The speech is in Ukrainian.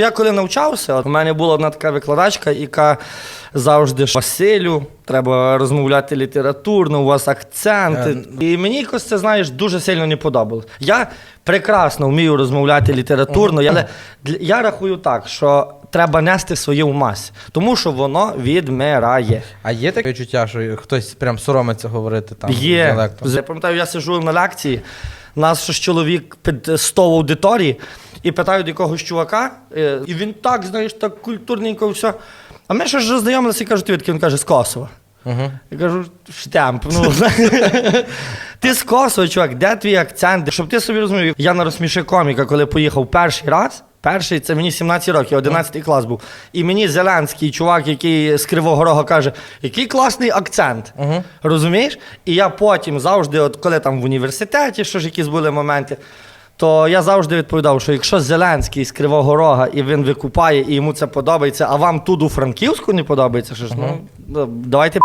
Я коли навчався, у мене була одна така викладачка, яка завжди ж, Василю, треба розмовляти літературно, у вас акценти. І мені якось це, знаєш, дуже сильно не подобалось. Я прекрасно вмію розмовляти літературно, але я рахую так, що треба нести своє в масі, тому що воно відмирає. А є таке відчуття, що хтось прям соромиться говорити там Є. Я пам'ятаю, я сиджу на лекції, нас ж чоловік під 100 в аудиторії, і питають якогось чувака, е, і він так, знаєш, так культурненько все. А ми ще ж знайомилися і кажуть, ти відки? Він каже, з Косова. Угу. Я кажу, штемп. Ну, ти з Косова, чувак, де твій акцент? Щоб ти собі розумів, я на розсміши коміка, коли поїхав перший раз. Перший це мені 17 років, 11 клас був. І мені Зеленський, чувак, який з Кривого Рога каже, який класний акцент. Угу. Розумієш? І я потім завжди, от коли там в університеті, що ж якісь були моменти, то я завжди відповідав, що якщо Зеленський з Кривого Рога і він викупає, і йому це подобається, а вам тут у Франківську не подобається, що ж, ну, давайте